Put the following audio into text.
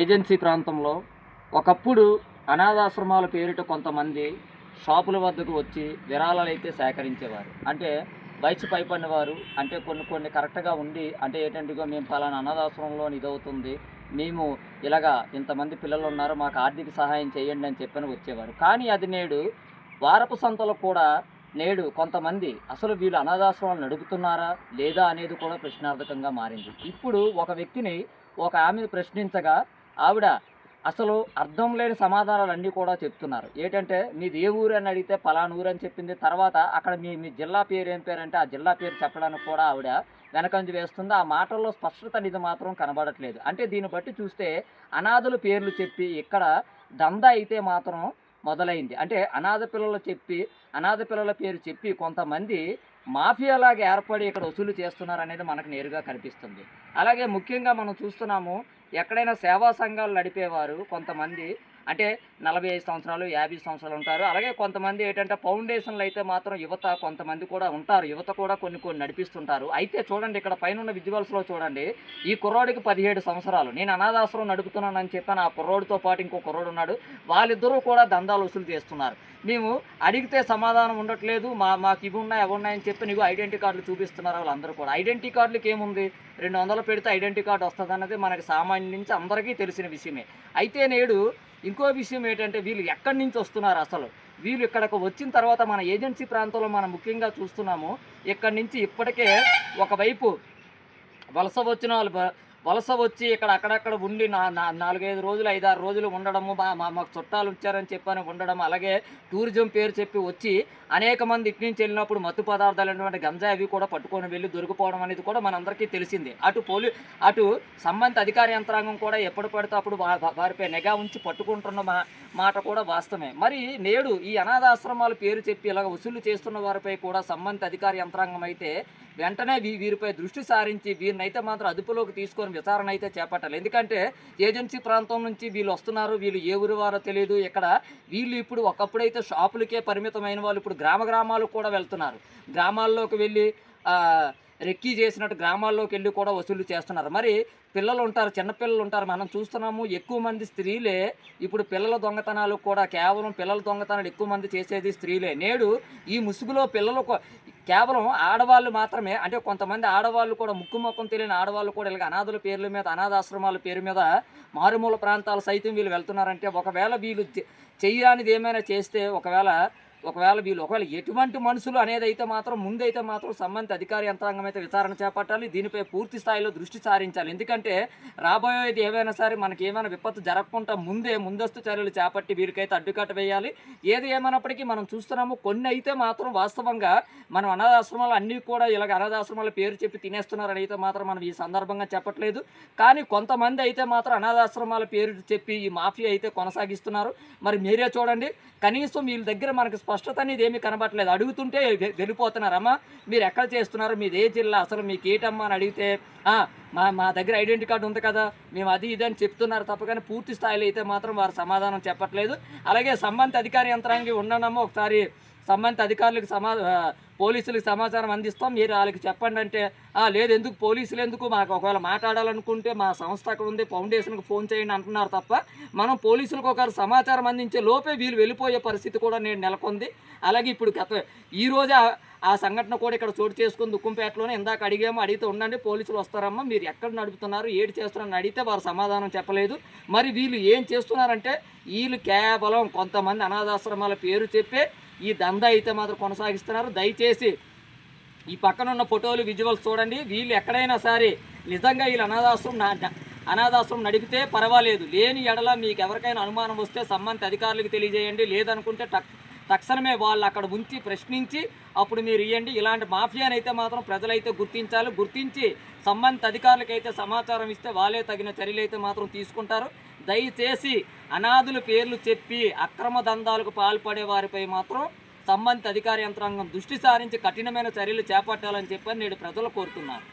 Agency ప్రాంతంలో ఒకప్పుడు అనాథాశ్రమాల పేరిట కొంతమంది షాపుల వద్దకు వచ్చి విరాళాలు అయితే సేకరించేవారు. అంటే వయసు పైపడిన వారు అంటే కొన్ని కొన్ని కరెక్ట్గా ఉండి అంటే ఏంటంటే మేము పలానా అనాథాశ్రమంలో ఇదవుతుంది మేము ఇలాగా ఇంతమంది పిల్లలు ఉన్నారు మాకు ఆర్థిక సహాయం చేయండి అని చెప్పని వచ్చేవారు. కానీ అది నేడు వారపు సంతలో కూడా నేడు కొంతమంది అసలు వీళ్ళు అనాథాశ్రమాలు నడుపుతున్నారా లేదా అనేది కూడా ప్రశ్నార్థకంగా మారింది. ఇప్పుడు ఒక వ్యక్తిని ఒక ఆమెను ప్రశ్నించగా ఆవిడ అసలు అర్థం లేని సమాధానాలు అన్నీ కూడా చెప్తున్నారు. ఏంటంటే మీది ఏ ఊరు అని అడిగితే పలానా ఊరు అని చెప్పింది. తర్వాత అక్కడ మీ మీ జిల్లా పేరు ఏం పేరు అంటే ఆ జిల్లా పేరు చెప్పడానికి కూడా ఆవిడ వెనకంజు వేస్తుంది. ఆ మాటల్లో స్పష్టత అనేది మాత్రం కనబడట్లేదు. అంటే దీన్ని బట్టి చూస్తే అనాథుల పేర్లు చెప్పి ఇక్కడ దందా అయితే మాత్రం మొదలైంది. అంటే అనాథ పిల్లలు చెప్పి అనాథ పిల్లల పేరు చెప్పి కొంతమంది మాఫియాలాగా ఏర్పడి ఇక్కడ వసూలు చేస్తున్నారు అనేది మనకు నేరుగా కనిపిస్తుంది. అలాగే ముఖ్యంగా మనం చూస్తున్నాము ఎక్కడైనా సేవా సంఘాలు నడిపేవారు కొంతమంది. అంటే నలభై ఐదు సంవత్సరాలు యాభై సంవత్సరాలు ఉంటారు. అలాగే కొంతమంది ఏంటంటే ఫౌండేషన్లు అయితే మాత్రం యువత కొంతమంది కూడా ఉంటారు. యువత కూడా కొన్ని కొన్ని నడిపిస్తుంటారు. అయితే చూడండి ఇక్కడ పైన ఉన్న విజువల్స్లో చూడండి. ఈ కుర్రోడికి పదిహేడు సంవత్సరాలు. నేను అనాథాశ్రమం నడుపుతున్నానని చెప్పాను ఆ కుర్రోడితో పాటు ఇంకో కుర్రోడు ఉన్నాడు. వాళ్ళిద్దరూ కూడా దందాలు వసూలు చేస్తున్నారు. మేము అడిగితే సమాధానం ఉండట్లేదు. మా మాకు ఇవి ఉన్నాయి అవి ఉన్నాయని చెప్పి నీకు ఐడెంటిటీ కార్డులు చూపిస్తున్నారు వాళ్ళందరూ కూడా. ఐడెంటిటీ కార్డులకి ఏముంది? రెండు వందలు పెడితే ఐడెంటిటీ కార్డు వస్తుంది అన్నది మనకి సామాన్య నుంచి అందరికీ తెలిసిన విషయమే. అయితే నేడు ఇంకో విషయం ఏంటంటే వీళ్ళు ఎక్కడి నుంచి వస్తున్నారు అసలు? వీళ్ళు ఇక్కడికి వచ్చిన తర్వాత మన ఏజెన్సీ ప్రాంతంలో మనం ముఖ్యంగా చూస్తున్నాము ఇక్కడి నుంచి ఇప్పటికే ఒకవైపు వలస వచ్చిన వాళ్ళు వలస వచ్చి ఇక్కడ అక్కడక్కడ ఉండి నా నాలుగైదు రోజులు ఐదారు రోజులు ఉండడము మా మా- మాకు చుట్టాలు వచ్చారని చెప్పని ఉండడం అలాగే టూరిజం పేరు చెప్పి వచ్చి అనేక మంది ఇటు నుంచి వెళ్ళినప్పుడు మత్తు పదార్థాలు అనేటువంటి గంజా అవి కూడా పట్టుకొని వెళ్ళి దొరికిపోవడం అనేది కూడా మనందరికీ తెలిసింది. అటు పోలీ అటు సంబంధిత అధికార యంత్రాంగం కూడా ఎప్పుడు పడితే అప్పుడు వారిపై నిఘా ఉంచి పట్టుకుంటున్న మా మాట కూడా వాస్తవమే. మరి నేడు ఈ అనాథాశ్రమాలు పేరు చెప్పి ఇలాగ వసూలు చేస్తున్న వారిపై కూడా సంబంధిత అధికార యంత్రాంగం అయితే వెంటనే వీరిపై దృష్టి సారించి వీరినైతే మాత్రం అదుపులోకి తీసుకొని విచారణ అయితే చేపట్టాలి. ఎందుకంటే ఏజెన్సీ ప్రాంతం నుంచి వీళ్ళు వస్తున్నారు వీళ్ళు ఏ ఊరి వారో తెలియదు ఇక్కడ వీళ్ళు ఇప్పుడు ఒకప్పుడైతే షాపులకే పరిమితమైన వాళ్ళు ఇప్పుడు గ్రామ గ్రామాలకు కూడా వెళ్తున్నారు. గ్రామాల్లోకి వెళ్ళి రెక్కీ చేసినట్టు గ్రామాల్లోకి వెళ్ళి కూడా వసూలు చేస్తున్నారు. మరి పిల్లలు ఉంటారు చిన్నపిల్లలు ఉంటారు. మనం చూస్తున్నాము ఎక్కువ మంది స్త్రీలే ఇప్పుడు పిల్లల దొంగతనాలు కూడా కేవలం పిల్లల దొంగతనాలు ఎక్కువ మంది చేసేది స్త్రీలే. నేడు ఈ ముసుగులో పిల్లలు కేవలం ఆడవాళ్ళు మాత్రమే అంటే కొంతమంది ఆడవాళ్ళు కూడా ముక్కు ముఖం తెలియని ఆడవాళ్ళు కూడా ఇలాగ అనాథుల పేర్ల మీద అనాథాశ్రమాల పేరు మీద మారుమూల ప్రాంతాలు సైతం వీళ్ళు వెళ్తున్నారంటే ఒకవేళ వీళ్ళు చె- ఏమైనా చేస్తే ఒకవేళ ఒకవేళ వీళ్ళు ఒకవేళ ఎటువంటి మనుషులు అనేది అయితే మాత్రం ముందైతే మాత్రం సంబంధిత అధికార యంత్రాంగం అయితే విచారణ చేపట్టాలి. దీనిపై పూర్తి స్థాయిలో దృష్టి సారించాలి. ఎందుకంటే రాబోయేది ఏమైనా సరే మనకి ఏమైనా విపత్తు జరగకుండా ముందే ముందస్తు చర్యలు చేపట్టి వీరికైతే అడ్డుకట్ట వేయాలి. ఏది ఏమైనప్పటికీ మనం చూస్తున్నాము కొన్ని అయితే మాత్రం వాస్తవంగా మనం అనాథాశ్రమాలు అన్నీ కూడా ఇలాగ అనాథాశ్రమాల పేరు చెప్పి తినేస్తున్నారని అయితే మాత్రం మనం ఈ సందర్భంగా చెప్పట్లేదు. కానీ కొంతమంది అయితే మాత్రం అనాథాశ్రమాల పేరు చెప్పి ఈ మాఫియా అయితే కొనసాగిస్తున్నారు. మరి మీరే చూడండి. కనీసం వీళ్ళ దగ్గర మనకి స్పష్టత అనేది ఏమీ కనబడట్లేదు. అడుగుతుంటే వెళ్ళిపోతున్నారమ్మా మీరు ఎక్కడ చేస్తున్నారు? మీది ఏ జిల్లా? అసలు మీకు ఏటమ్మా అని అడిగితే మా మా దగ్గర ఐడెంటిటీ కార్డు ఉంది కదా మేము అది ఇది అని చెప్తున్నారు తప్ప కానీ పూర్తి స్థాయిలో అయితే మాత్రం వారు సమాధానం చెప్పట్లేదు. అలాగే సంబంధిత అధికారి యంత్రానికి ఉండనమ్మా ఒకసారి సంబంధిత అధికారులకు సమా పోలీసులకు సమాచారం అందిస్తాం. మీరు వాళ్ళకి చెప్పండి అంటే లేదు ఎందుకు పోలీసులు ఎందుకు మాకు ఒకవేళ మాట్లాడాలనుకుంటే మా సంస్థ అక్కడ ఉంది ఫౌండేషన్కి ఫోన్ చేయండి అంటున్నారు తప్ప మనం పోలీసులకు ఒకరు సమాచారం అందించే లోపే వీళ్ళు వెళ్ళిపోయే పరిస్థితి కూడా నేను నెలకొంది. అలాగే ఇప్పుడు గత ఈ రోజే ఆ- సంఘటన కూడా ఇక్కడ చోటు చేసుకుని దుక్కుంపేటలోనే ఇందాక అడిగాము అడిగితే ఉండండి పోలీసులు వస్తారమ్మా మీరు ఎక్కడ నడుపుతున్నారు ఏడు చేస్తున్నారని అడిగితే వారు సమాధానం చెప్పలేదు. మరి వీళ్ళు ఏం చేస్తున్నారంటే వీళ్ళు కేవలం కొంతమంది అనాథాశ్రమాల పేరు చెప్పే ఈ దందా అయితే మాత్రం కొనసాగిస్తున్నారు. దయచేసి ఈ పక్కన ఉన్న ఫోటోలు విజువల్స్ చూడండి. వీళ్ళు ఎక్కడైనా సరే నిజంగా వీళ్ళు అనాథాశ్రమం నా- అనాథాశ్రమం నడిపితే పర్వాలేదు. లేని ఎడల మీకు ఎవరికైనా అనుమానం వస్తే సంబంధిత అధికారులకు తెలియజేయండి. లేదనుకుంటే టక్ తక్షణమే వాళ్ళు అక్కడ ఉంచి ప్రశ్నించి అప్పుడు మీరు ఇవ్వండి ఇలాంటి మాఫియానైతే మాత్రం ప్రజలైతే గుర్తించాలి. గుర్తించి సంబంధిత అధికారులకైతే సమాచారం ఇస్తే వాళ్ళే తగిన చర్యలు అయితే మాత్రం తీసుకుంటారు. దయచేసి అనాథుల పేర్లు చెప్పి అక్రమ దందాలకు పాల్పడే వారిపై మాత్రం సంబంధిత అధికార యంత్రాంగం దృష్టి సారించి కఠినమైన చర్యలు చేపట్టాలని చెప్పని నేడు ప్రజలు కోరుతున్నారు.